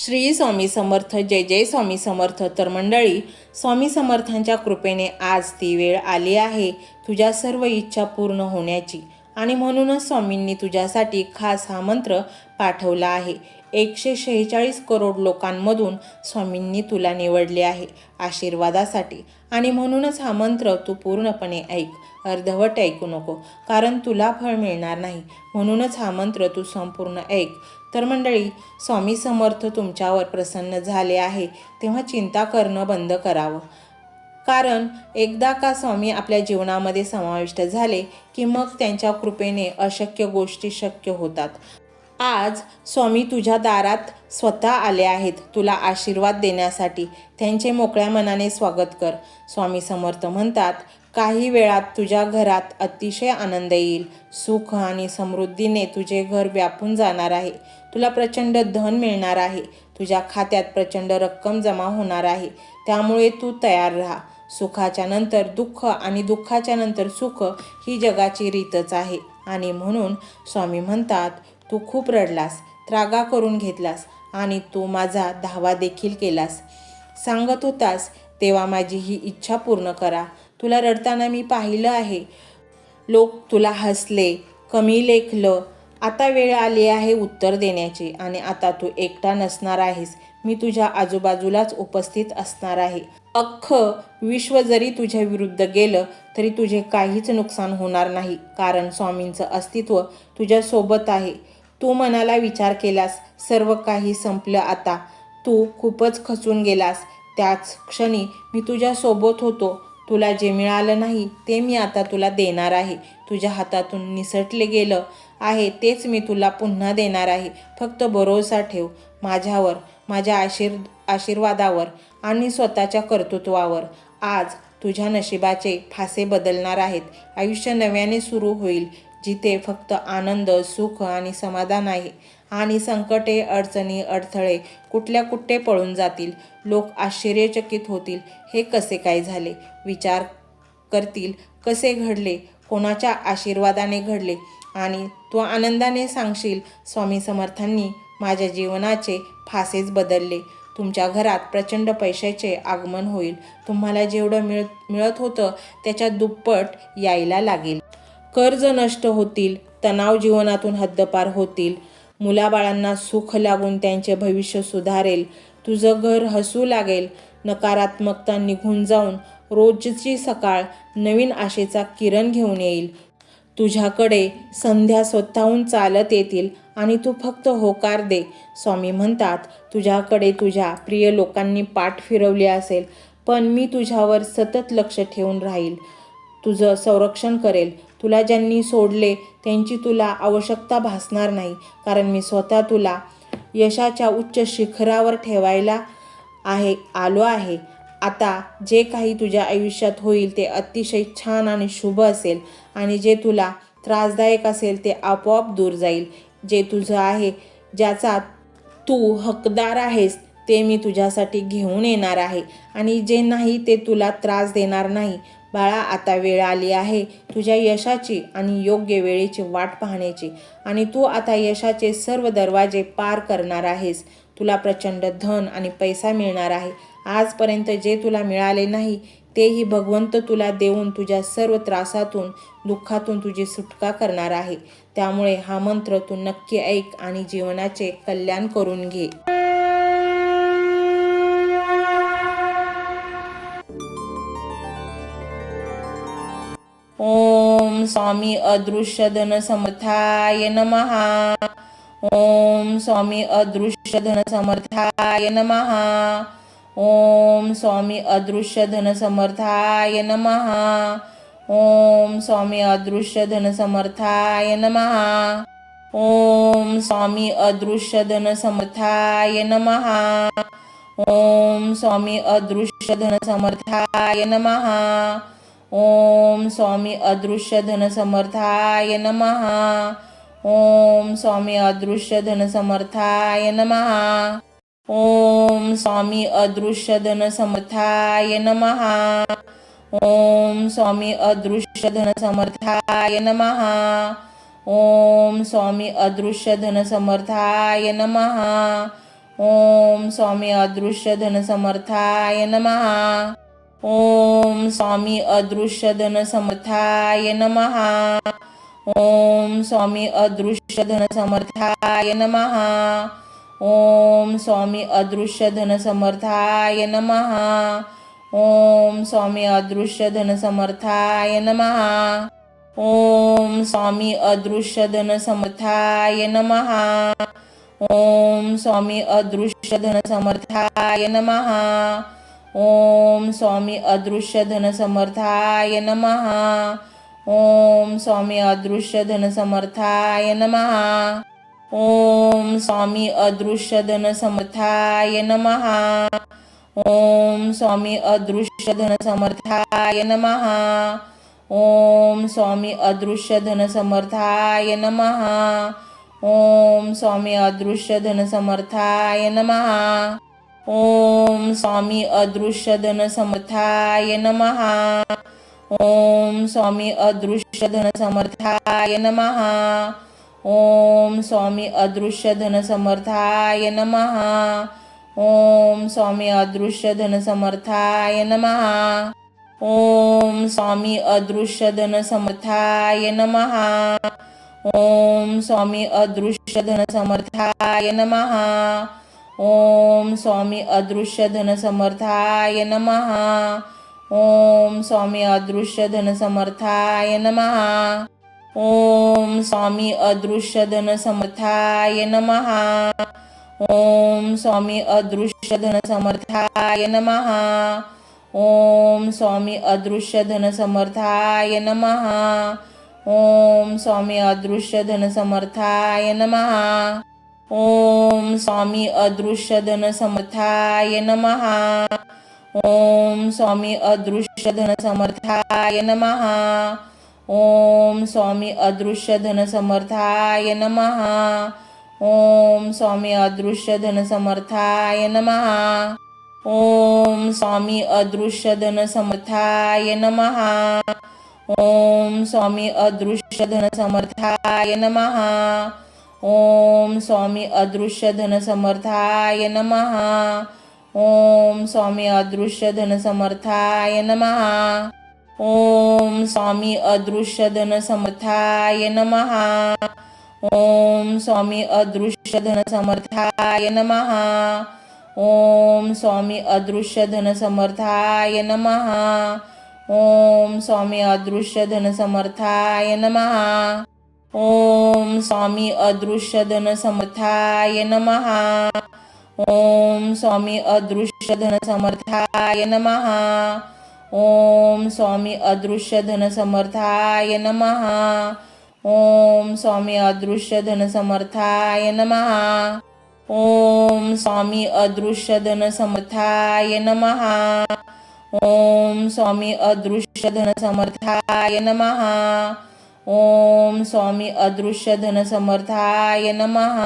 श्री स्वामी समर्थ जय जय स्वामी समर्थ. तर मंडळी स्वामी समर्थांच्या कृपेने आज ती वेळ आली आहे तुझ्या सर्व इच्छा पूर्ण होण्याची. आणि म्हणूनच स्वामींनी तुझ्यासाठी खास हा मंत्र पाठवला आहे. एकशे शेहेचाळीस करोड लोकांमधून स्वामींनी तुला निवडले आहे आशीर्वादासाठी. आणि म्हणूनच हा मंत्र तू पूर्णपणे ऐक अर्धवट ऐकू नको कारण तुला फळ मिळणार नाही. म्हणूनच हा मंत्र तू संपूर्ण ऐक तर मंडळी स्वामी समर्थ तुमच्यावर प्रसन्न झाले आहे तेव्हा चिंता करणं बंद करावं. कारण एकदा का स्वामी आपल्या जीवनामध्ये समाविष्ट झाले की मग त्यांच्या कृपेने अशक्य गोष्टी शक्य होतात. आज स्वामी तुझ्या दारात स्वतः आले आहेत तुला आशीर्वाद देण्यासाठी. त्यांचे मोकळ्या मनाने स्वागत कर. स्वामी समर्थ म्हणतात काही वेळात तुझ्या घरात अतिशय आनंद येईल. सुख आणि समृद्धीने तुझे घर व्यापून जाणार आहे. तुला प्रचंड धन मिळणार आहे. तुझ्या खात्यात प्रचंड रक्कम जमा होणार आहे. त्यामुळे तू तयार राहा. सुखाच्या नंतर दुःख आणि दुःखाच्या नंतर सुख ही जगाची रीतच आहे. आणि म्हणून स्वामी म्हणतात तू खूप रडलास त्रागा करून घेतलास आणि तू माझा धावा देखील केलास. सांगत होतास तेव्हा माझी ही इच्छा पूर्ण करा. तुला रडताना मी पाहिलं आहे. लोक तुला हसले कमी लेखलं. आता वेळ आली आहे उत्तर देण्याची आणि आता तू एकटा नसणार आहेस. मी तुझ्या आजूबाजूलाच उपस्थित असणार आहे. अख्खं विश्व जरी तुझ्या विरुद्ध गेलं तरी तुझे काहीच नुकसान होणार नाही. कारण स्वामींचं अस्तित्व तुझ्यासोबत आहे. तू मनाला विचार केलास सर्व काही संपलं आता. तू खूपच खचून गेलास. त्याच क्षणी मी तुझ्यासोबत होतो. तुला जे मिळालं नाही ते मी आता तुला देणार आहे. तुझ्या हातातून निसटले गेलं आहे तेच मी तुला पुन्हा देणार आहे. फक्त भरोसा ठेव माझ्यावर माझ्या आशीर आशीर्वादावर आणि स्वतःच्या कर्तृत्वावर. आज तुझ्या नशिबाचे फासे बदलणार आहेत. आयुष्य नव्याने सुरू होईल जिथे फक्त आनंद सुख आणि समाधान आहे. आणि संकटे अडचणी अडथळे कुठल्या कुठे पळून जातील? लोक आश्चर्यचकित होतील. हे कसे काय झाले? विचार करतील. कसे घडले? कोणाच्या आशीर्वादाने घडले? आणि तू आनंदाने सांगशील स्वामी समर्थांनी माझ्या जीवनाचे फासेच बदलले. तुमच्या घरात प्रचंड पैशाचे आगमन होईल. तुम्हाला जेवढं मिळ मिळत होतं त्याच्या दुप्पट यायला लागेल. कर्ज नष्ट होतील. तणाव जीवनातून हद्दपार होतील. मुलाबाळांना सुख लागून त्यांचे भविष्य सुधारेल. तुझं घर हसू लागेल. नकारात्मकता निघून जाऊन रोजची सकाळ नवीन आशेचा किरण घेऊन येईल. तुझ्याकडे संध्या स्वतःहून चालत येतील आणि तू फक्त होकार दे. स्वामी म्हणतात तुझ्याकडे तुझ्या प्रिय लोकांनी पाठ फिरवली असेल पण मी तुझ्यावर सतत लक्ष ठेवून राहील. तुझं संरक्षण करेल. तुला ज्यांनी सोडले त्यांची तुला आवश्यकता भासणार नाही. कारण मी स्वतः तुला यशाच्या उच्च शिखरावर ठेवायला आहे आलो आहे. आता जे काही तुझ्या आयुष्यात होईल ते अतिशय छान आणि शुभ असेल आणि जे तुला त्रासदायक असेल ते आपोआप दूर जाईल. जे तुझं आहे ज्याचा तू हकदार आहेस ते मी तुझ्यासाठी घेऊन येणार आहे. आणि जे नाही ते तुला त्रास देणार नाही. बाळा आता वेळ आली आहे तुझ्या यशाची आणि योग्य वेळेची वाट पाहण्याची. आणि तू आता यशाचे सर्व दरवाजे पार करणार आहेस. तुला प्रचंड धन आणि पैसा मिळणार आहे. आजपर्यंत जे तुला मिळाले नाही तेही भगवंत तुला देऊन तुझ्या सर्व त्रासातून दुःखातून तुझी सुटका करणार आहे. त्यामुळे हा मंत्र तू नक्की ऐक आणि जीवनाचे कल्याण करून घे. ओम स्वामी अदृश्य धन समर्थाय नमः। ओम स्वामी अदृश्य धन समर्थाय नमः। ओम स्वामी अदृश्य धन समर्थाय नमः। ओम स्वामी अदृश्य धन समर्थाय नमः। ओम स्वामी अदृश्य धन समर्थाय नमः। ओम स्वामी अदृश्य धन समर्थाय नमः। ઓમ સ્વામી અદૃશ્ય ધન સમર્થાય નમઃ ઓમ સ્વામી અદૃશ્ય ધન સમર્થાય નમઃ ઓમ સ્વામી અદૃશ્ય ધન સમર્થાય નમઃ ઓમ સ્વામી અદૃશ્ય ધન સમર્થાય નમઃ ઓમ સ્વામી અદૃશ્ય ધન સમર્થાય નમઃ ઓમ સ્વામી અદૃશ્ય ધન સમર્થાય નમઃ ओम स्वामी अदृश्य धन समर्थाय नमः। ओम स्वामी अदृश्य धन समर्थाय नमः। ओम स्वामी अदृश्य धन समर्थाय नमः। ओम स्वामी अदृश्य धन समर्थाय नमः। ओम स्वामी अदृश्य धन समर्थाय नमः। ओम स्वामी अदृश्य धन समर्थाय नमः। ઓમ સ્વામી અદૃશ્ય ધન સમર્થાય નમઃ ઓમ સ્વામી અદૃશ્ય ધન સમર્થાય નમઃ ઓમ સ્વામી અદૃશ્ય ધન સમર્થાય નમઃ ઓમ સ્વામી અદૃશ્ય ધન સમર્થાય નમઃ ઓમ સ્વામી અદૃશ્ય ધન સમર્થાય નમઃ ઓમ સ્વામી અદૃશ્ય ધન સમર્થાય નમઃ ओम स्वामी अदृश्य धन समर्थाय नमः। ओम स्वामी अदृश्य धन समर्थाय नमः। ओम स्वामी अदृश्य धन समर्थाय नमः। ओम स्वामी अदृश्य धन समर्थाय नमः। ओम स्वामी अदृश्य धन समर्थाय नमः। ओम स्वामी अदृश्य धन समर्थाय नमः। ઓમ સ્વામી અદૃશ્ય ધન સમર્થાય નમઃ ઓમ સ્વામી અદૃશ્ય ધન સમર્થાય નમઃ ઓમ સ્વામી અદૃશ્ય ધન સમર્થાય નમઃ ઓમ સ્વામી અદૃશ્ય ધન સમર્થાય નમઃ ઓમ સ્વામી અદૃશ્ય ધન સમર્થાય નમઃ ઓમ સ્વામી અદૃશ્ય ધન સમર્થાય નમઃ ओम स्वामी अदृश्य धन समर्थाय नमः। ओम स्वामी अदृश्य धन समर्थाय नमः। ओम स्वामी अदृश्य धन समर्थाय नमः। ओम स्वामी अदृश्य धन समर्थाय नमः। ओम स्वामी अदृश्य धन समर्थाय नमः। ओम स्वामी अदृश्य धन समर्थाय नमः। ઓમ સ્વામી અદૃશ્ય ધન સમર્થાય નમઃ ઓમ સ્વામી અદૃશ્ય ધન સમર્થાય નમઃ ઓમ સ્વામી અદૃશ્ય ધન સમર્થાય નમઃ ઓમ સ્વામી અદૃશ્ય ધન સમર્થાય નમઃ ઓમ સ્વામી અદૃશ્ય ધન સમર્થાય નમઃ ઓમ સ્વામી અદૃશ્ય ધન સમર્થાય નમઃ ओम स्वामी अदृश्य धन समर्थाय नमः। ओम स्वामी अदृश्य धन समर्थाय नमः। ओम स्वामी अदृश्य धन समर्थाय नमः। ओम स्वामी अदृश्य धन समर्थाय नमः। ओम स्वामी अदृश्य धन समर्थाय नमः। ओम स्वामी अदृश्य धन समर्थाय नमः। ઓમ સ્વામી અદૃશ્ય ધન સમર્થાય નમઃ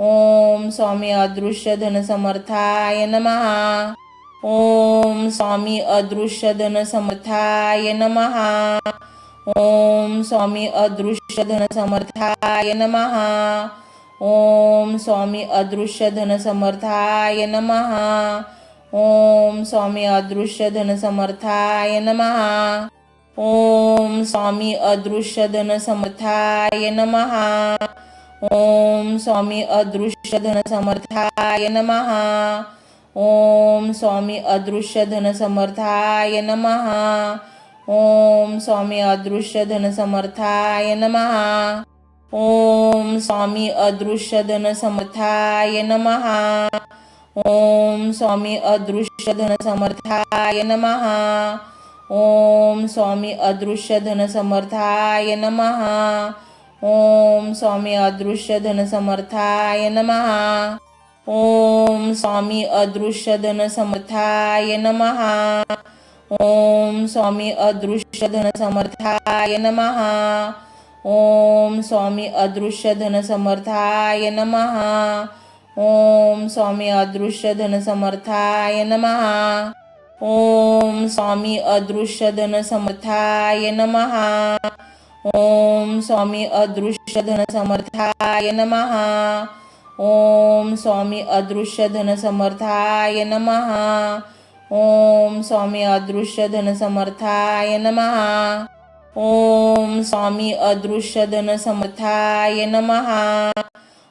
ઓમ સ્વામી અદૃશ્ય ધન સમર્થાય નમઃ ઓમ સ્વામી અદૃશ્ય ધન સમર્થાય નમઃ ઓમ સ્વામી અદૃશ્ય ધન સમર્થાય નમઃ ઓમ સ્વામી અદૃશ્ય ધન સમર્થાય નમઃ ઓમ સ્વામી અદૃશ્ય ધન સમર્થાય નમઃ ओम स्वामी अदृश्य धन समर्थाय नमः। ओम स्वामी अदृश्य धन समर्थाय नमः। ओम स्वामी अदृश्य धन समर्थाय नमः। ओम स्वामी अदृश्य धन समर्थाय नमः। ओम स्वामी अदृश्य धन समर्थाय नमः। ओम स्वामी अदृश्य धन समर्थाय नमः। ઓમ સ્વામી અદૃશ્ય ધન સમર્થાય નમઃ ઓમ સ્વામી અદૃશ્ય ધન સમર્થાય નમઃ ઓમ સ્વામી અદૃશ્ય ધન સમર્થાય નમઃ ઓમ સ્વામી અદૃશ્ય ધન સમર્થાય નમઃ ઓમ સ્વામી અદૃશ્ય ધન સમર્થાય નમઃ ઓમ સ્વામી અદૃશ્ય ધન સમર્થાય નમઃ ओम स्वामी अदृश्य धन समर्थाय नमः। ओम स्वामी अदृश्य धन समर्थाय नमः। ओम स्वामी अदृश्य धन समर्थाय नमः। ओम स्वामी अदृश्य धन समर्थाय नमः। ओम स्वामी अदृश्य धन समर्थाय नमः।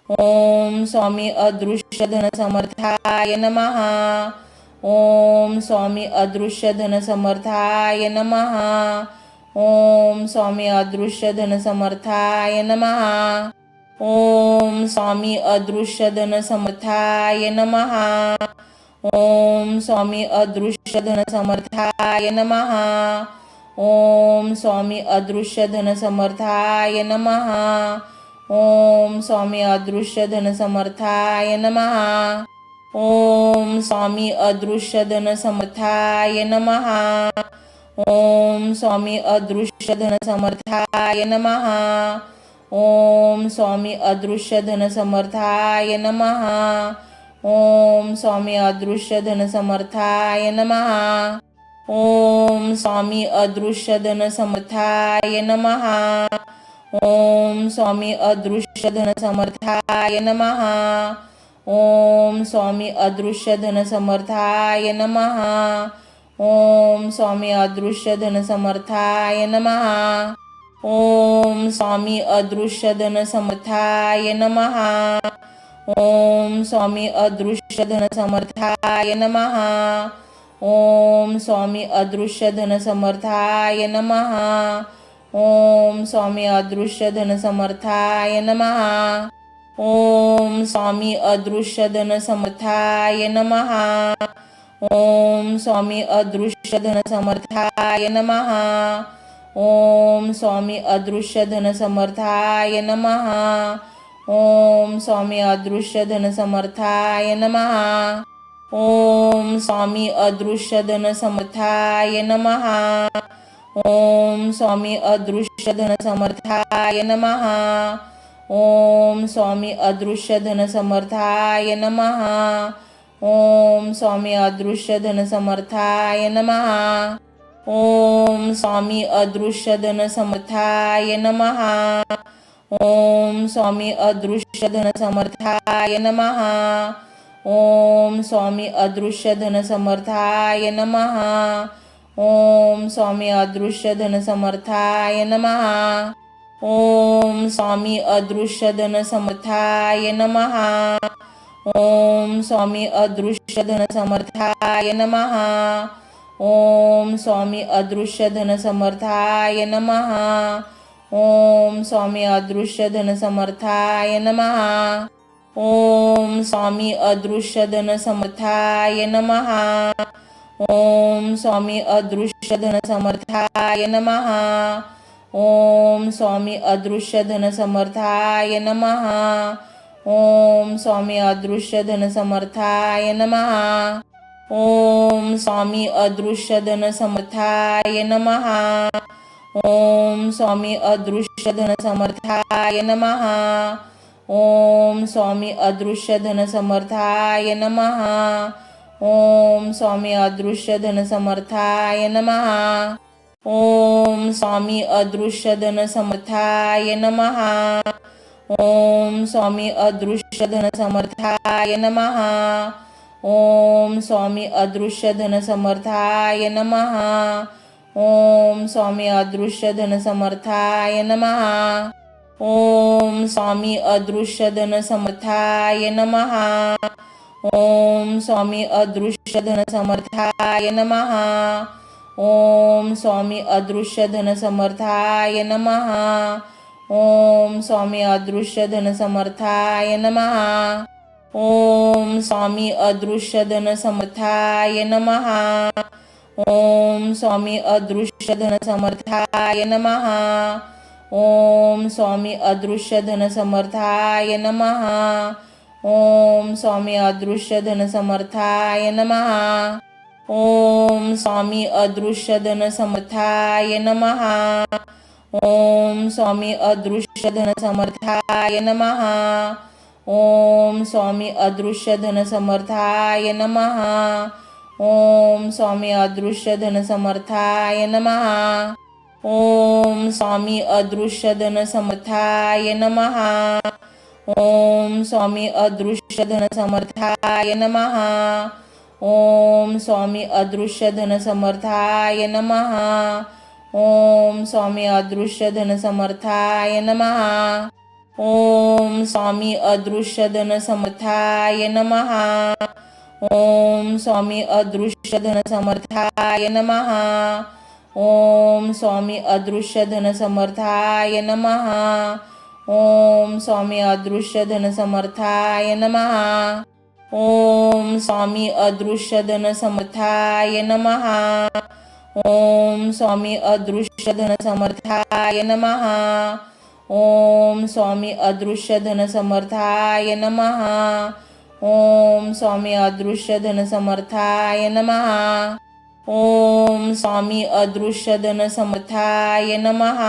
ओम स्वामी अदृश्य धन समर्थाय नमः। ઓમ સ્વામી અદૃશ્ય ધન સમર્થાય નમઃ ઓમ સ્વામી અદૃશ્ય ધન સમર્થાય નમઃ ઓમ સ્વામી અદૃશ્ય ધન સમર્થાય નમઃ ઓમ સ્વામી અદૃશ્ય ધન સમર્થાય નમઃ ઓમ સ્વામી અદૃશ્ય ધન સમર્થાય નમઃ ઓમ સ્વામી અદૃશ્ય ધન સમર્થાય નમઃ ॐ स्वामी अदृश्यधनसमर्थाय नमः। ॐ स्वामी अदृश्यधनसमर्थाय नम। ॐ स्वामी अदृश्यधनसमर्थाय नम। ॐ स्वामी अदृश्यधनसमर्थाय नम। ॐ स्वामी अदृश्यधनसमर्थाय नम। ॐ स्वामी अदृश्यधनसमर्थाय नमः। ઓમ સ્વામી અદૃશ્ય ધન સમર્થાય નમઃ ઓમ સ્વામી અદૃશ્ય ધન સમર્થાય નમઃ ઓમ સ્વામી અદૃશ્ય ધન સમર્થાય નમઃ ઓમ સ્વામી અદૃશ્ય ધન સમર્થાય નમઃ ઓમ સ્વામી અદૃશ્ય ધન સમર્થાય નમઃ ઓમ સ્વામી અદૃશ્ય ધન સમર્થાય નમઃ ओम स्वामी अदृश्य धन समर्थाय नमः। ओम स्वामी अदृश्य धन समर्थाय नमः। ओम स्वामी अदृश्य धन समर्थाय नमः। ओम स्वामी अदृश्य धन समर्थाय नमः। ओम स्वामी अदृश्य धन समर्थाय नमः। ओम स्वामी अदृश्य धन समर्थाय नमः। ઓમ સ્વામી અદૃશ્ય ધન સમર્થાય નમઃ ઓમ સ્વામી અદૃશ્ય ધન સમર્થાય નમઃ ઓમ સ્વામી અદૃશ્ય ધન સમર્થાય નમઃ ઓમ સ્વામી અદૃશ્ય ધન સમર્થાય નમઃ ઓમ સ્વામી અદૃશ્ય ધન સમર્થાય નમઃ ઓમ સ્વામી અદૃશ્ય ધન સમર્થાય નમઃ ओम स्वामी अदृश्य धन समर्थाय नमः। ओम स्वामी अदृश्य धन समर्थाय नमः। ओम स्वामी अदृश्य धन समर्थाय नमः। ओम स्वामी अदृश्य धन समर्थाय नमः। ओम स्वामी अदृश्य धन समर्थाय नमः। ओम स्वामी अदृश्य धन समर्थाय नमः। ઓમ સ્વામી અદૃશ્ય ધન સમર્થાય નમઃ ઓમ સ્વામી અદૃશ્ય ધન સમર્થાય નમઃ ઓમ સ્વામી અદૃશ્ય ધન સમર્થાય નમઃ ઓમ સ્વામી અદૃશ્ય ધન સમર્થાય નમઃ ઓમ સ્વામી અદૃશ્ય ધન સમર્થાય નમઃ ઓમ સ્વામી અદૃશ્ય ધન સમર્થાય નમઃ ओम स्वामी अदृश्य धन समर्थाय नमः। ओम स्वामी अदृश्य धन समर्थाय नमः। ओम स्वामी अदृश्य धन समर्थाय नमः। ओम स्वामी अदृश्य धन समर्थाय नमः। ओम स्वामी अदृश्य धन समर्थाय नमः। ओम स्वामी अदृश्य धन समर्थाय नमः। ઓમ સ્વામી અદૃશ્ય ધન સમર્થાય નમઃ ઓમ સ્વામી અદૃશ્ય ધન સમર્થાય નમઃ ઓમ સ્વામી અદૃશ્ય ધન સમર્થાય નમઃ ઓમ સ્વામી અદૃશ્ય ધન સમર્થાય નમઃ ઓમ સ્વામી અદૃશ્ય ધન સમર્થાય નમઃ ઓમ સ્વામી અદૃશ્ય ધન સમર્થાય નમઃ ओम स्वामी अदृश्य धन समर्थाय नमः। ओम स्वामी अदृश्य धन समर्थाय नमः। ओम स्वामी अदृश्य धन समर्थाय नमः। ओम स्वामी अदृश्य धन समर्थाय नमः। ओम स्वामी अदृश्य धन समर्थाय नमः। ओम स्वामी अदृश्य धन समर्थाय नमः। ઓમ સ્વામી અદૃશ્ય ધન સમર્થાય નમઃ ઓમ સ્વામી અદૃશ્ય ધન સમર્થાય નમઃ ઓમ સ્વામી અદૃશ્ય ધન સમર્થાય નમઃ ઓમ સ્વામી અદૃશ્ય ધન સમર્થાય નમઃ ઓમ સ્વામી અદૃશ્ય ધન સમર્થાય નમઃ ઓમ સ્વામી અદૃશ્ય ધન સમર્થાય નમઃ ओम स्वामी अदृश्य धन समर्थाय नमः। ओम स्वामी अदृश्य धन समर्थाय नमः। ओम स्वामी अदृश्य धन समर्थाय नमः। ओम स्वामी अदृश्य धन समर्थाय नमः। ओम स्वामी अदृश्य धन समर्थाय नमः।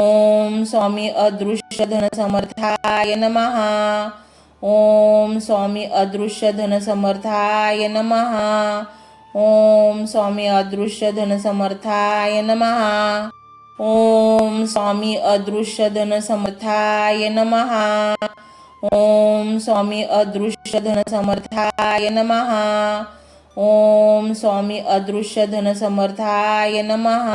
ओम स्वामी अदृश्य धन समर्थाय नमः। ઓમ સ્વામી અદૃશ્ય ધન સમર્થાય નમઃ ઓમ સ્વામી અદૃશ્ય ધન સમર્થાય નમઃ ઓમ સ્વામી અદૃશ્ય ધન સમર્થાય નમઃ ઓમ સ્વામી અદૃશ્ય ધન સમર્થાય નમઃ ઓમ સ્વામી અદૃશ્ય ધન સમર્થાય નમઃ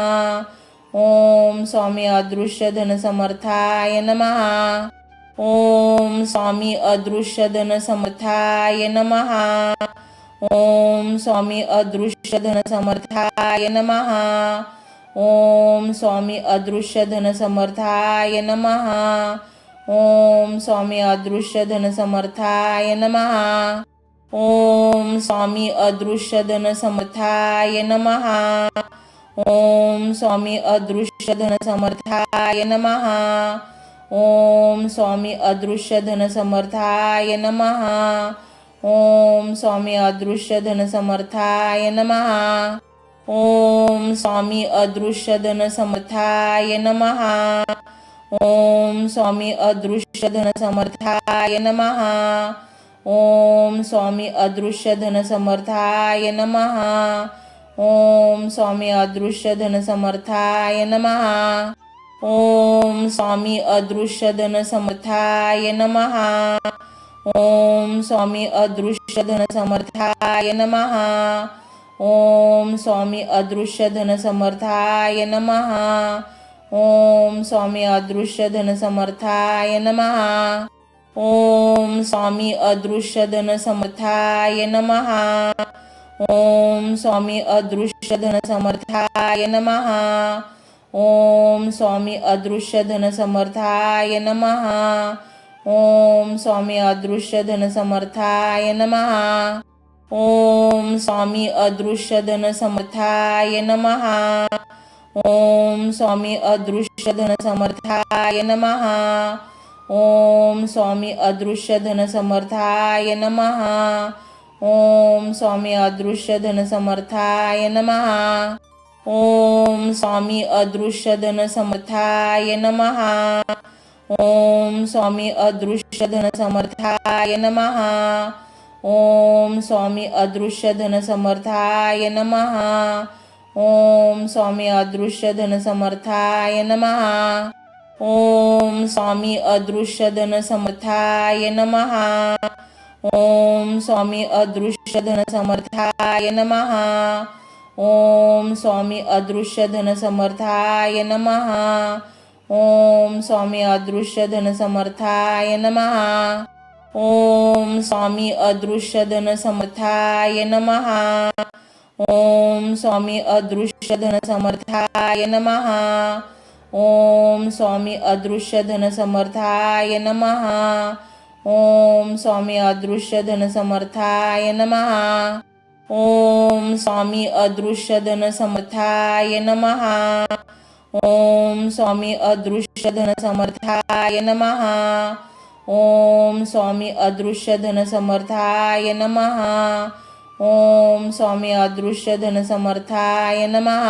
ઓમ સ્વામી અદૃશ્ય ધન સમર્થાય નમઃ ओम स्वामी अदृश्य धन समर्थाय नमः। ओम स्वामी अदृश्य धन समर्थाय नमः। ओम स्वामी अदृश्य धन समर्थाय नमः। ओम स्वामी अदृश्य धन समर्थाय नमः। ओम स्वामी अदृश्य धन समर्थाय नमः। ओम स्वामी अदृश्य धन समर्थाय नमः। ઓમ સ્વામી અદૃશ્ય ધન સમર્થાય નમઃ ઓમ સ્વામી અદૃશ્ય ધન સમર્થાય નમઃ ઓમ સ્વામી અદૃશ્ય ધન સમર્થાય નમઃ ઓમ સ્વામી અદૃશ્ય ધન સમર્થાય નમઃ ઓમ સ્વામી અદૃશ્ય ધન સમર્થાય નમઃ ઓમ સ્વામી અદૃશ્ય ધન સમર્થાય નમઃ ओम स्वामी अदृश्य धन समर्थाय नमः। ओम स्वामी अदृश्य धन समर्थाय नमः। ओम स्वामी अदृश्य धन समर्थाय नमः। ओम स्वामी अदृश्य धन समर्थाय नमः। ओम स्वामी अदृश्य धन समर्थाय नमः। ओम स्वामी अदृश्य धन समर्थाय नमः। ઓમ સ્વામી અદૃશ્ય ધન સમર્થાય નમઃ ઓમ સ્વામી અદૃશ્ય ધન સમર્થાય નમઃ ઓમ સ્વામી અદૃશ્ય ધન સમર્થાય નમઃ ઓમ સ્વામી અદૃશ્ય ધન સમર્થાય નમઃ ઓમ સ્વામી અદૃશ્ય ધન સમર્થાય નમઃ ઓમ સ્વામી અદૃશ્ય ધન સમર્થાય નમઃ ओम स्वामी अदृश्य धन समर्थाय नमः। ओम स्वामी अदृश्य धन समर्थाय नमः। ओम स्वामी अदृश्य धन समर्थाय नमः। ओम स्वामी अदृश्य धन समर्थाय नमः। ओम स्वामी अदृश्य धन समर्थाय नमः। ओम स्वामी अदृश्य धन समर्थाय नमः। ઓમ સ્વામી અદૃશ્ય ધન સમર્થાય નમઃ ઓમ સ્વામી અદૃશ્ય ધન સમર્થાય નમઃ ઓમ સ્વામી અદૃશ્ય ધન સમર્થાય નમઃ ઓમ સ્વામી અદૃશ્ય ધન સમર્થાય નમઃ ઓમ સ્વામી અદૃશ્ય ધન સમર્થાય નમઃ ઓમ સ્વામી અદૃશ્ય ધન સમર્થાય નમઃ ओम स्वामी अदृश्य धन समर्थाय नम। ओम स्वामी अदृश्य धन समर्थाय नम। ओम स्वामी अदृश्य धन समर्थाय नम। ओम स्वामी अदृश्य धन समर्थाय नमः।